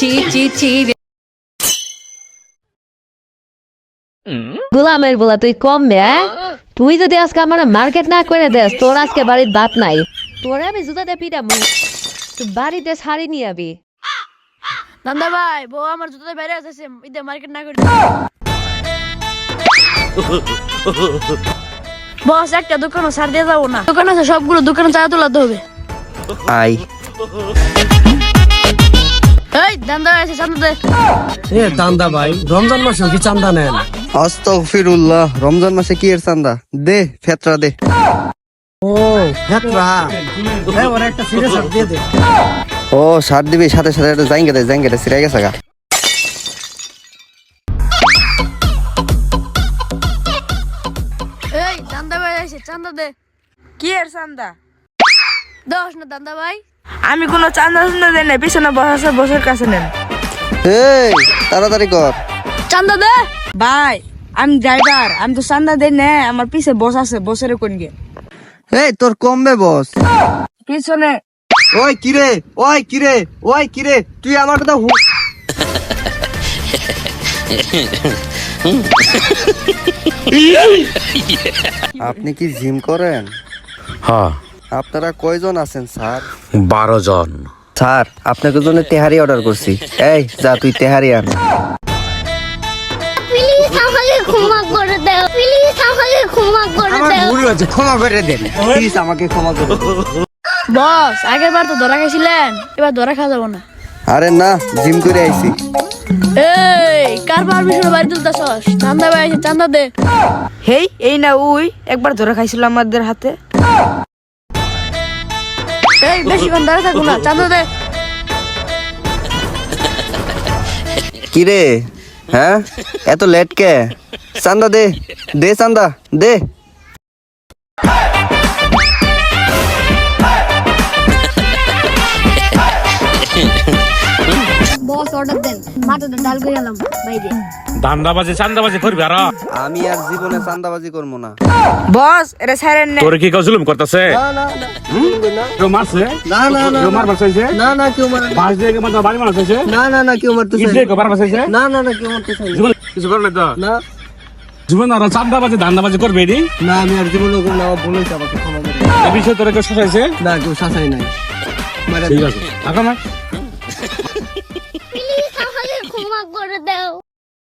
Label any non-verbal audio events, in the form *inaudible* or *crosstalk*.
চি চি চি গোলামের বলা তুই কম বে? তুই যদি আজকে আমার মার্কেট না করে দেস তোর আজকে বাড়ির বাত নাই। তোর আমি জুতাতে পিটা তুই বাড়িতে শাড়ি নিয়ে যাবি দান্দা ভাই বউ আমার জুতো বাইরে আছে ঈদে মার্কেট না করে বস একটা দোকানও ছাড় দিয়ে যাব না। দোকান আছে সবগুলো দোকানে চা তোলাতে হবে। আই। এই দান্দা আছে চান্দা দে। এ দান্দা ভাই রমজান মাসেও কি চান্দা নেন? আস্তাগফিরুল্লাহ রমজান মাসে কি এর চান্দা? দে ফেতরা দে। ও হেতরা হ্যাঁ ওরা একটা সিরিয়াস আর দিয়ে দে। ও সার দিবি সাথে সাথে একটা জাইঙ্গে দে জাইঙ্গে দে সিরাই গেছে গা। এই দান্দা ভাই আছে চান্দা দে। কি এর চান্দা? দশ না দান্দা ভাই। আমি কোনো চান্দা চান্দা দেই না পিছনে বসে বসের কাছে নেন। এই তাড়াতাড়ি কর। চান্দা দে। ভাই আমি ড্রাইভার আমি তো চান্দা দেই না আমার পিছে বস আছে বসের কোন গে এই তোর কমবে বস। পিছনে। ওই কিরে ওই কিরে ওই কিরে তুই আমার কথা হু *laughs* আপনি কি জিম করেন? হ্যাঁ। আপনারা কয়জন আছেন স্যার? বারো জন। স্যার আপনাকে জন্য তেহারি অর্ডার করছি। এই যা তুই তেহারি আন। প্লিজ আমাকে ক্ষমা করে দাও। প্লিজ আমাকে ক্ষমা করে দাও। ভুল হচ্ছে ক্ষমা করে দেন। প্লিজ আমাকে ক্ষমা করে বস আগের বার তো ধরা খাইছিলেন এবার ধরা খাওয়া যাব না। আরে না জিম করে আইছি। এই কার পারমিশন বাড়ি তুলতেছস? চান্দা ভাই চান্দা দে। হেই এই না ওই একবার ধরে খাইছিল আমাদের হাতে। এই বেশিক্ষণ দাঁড়িয়ে থাকো না চান্দা দে। কিরে হ্যাঁ? এত লেট কে? চান্দা দে দে চান্দা, দে। অর্ডার দেন। মাথাটা ডাল করে বাইরে। দান্দাবাজি চান্দাবাজি করবি আর? আমি আর জীবনে চান্দাবাজি করব না। বস এটা সাইরেন নে। তোর কি কেউ জুলুম করতেছে? কেউ মারছে? না না না কেউ বাসাইছে না না কেউ মারে বাস দিয়ে কেউ বাড়ি মারছে না না না কেউ মারতে কেউ না না না কেউ মারতে জীবন কিছু করে না তো? না। জীবন আর চান্দাবাজি ধান্দাবাজি করবে না আমি আর জীবনে কোনো না হয়েছে আমাকে ক্ষমা করে। এই বিষয়ে তোর কেউ শোষাইছে না কেউ শাসাই নাই। ঠিক আছে। ক্ষমা করে দাও।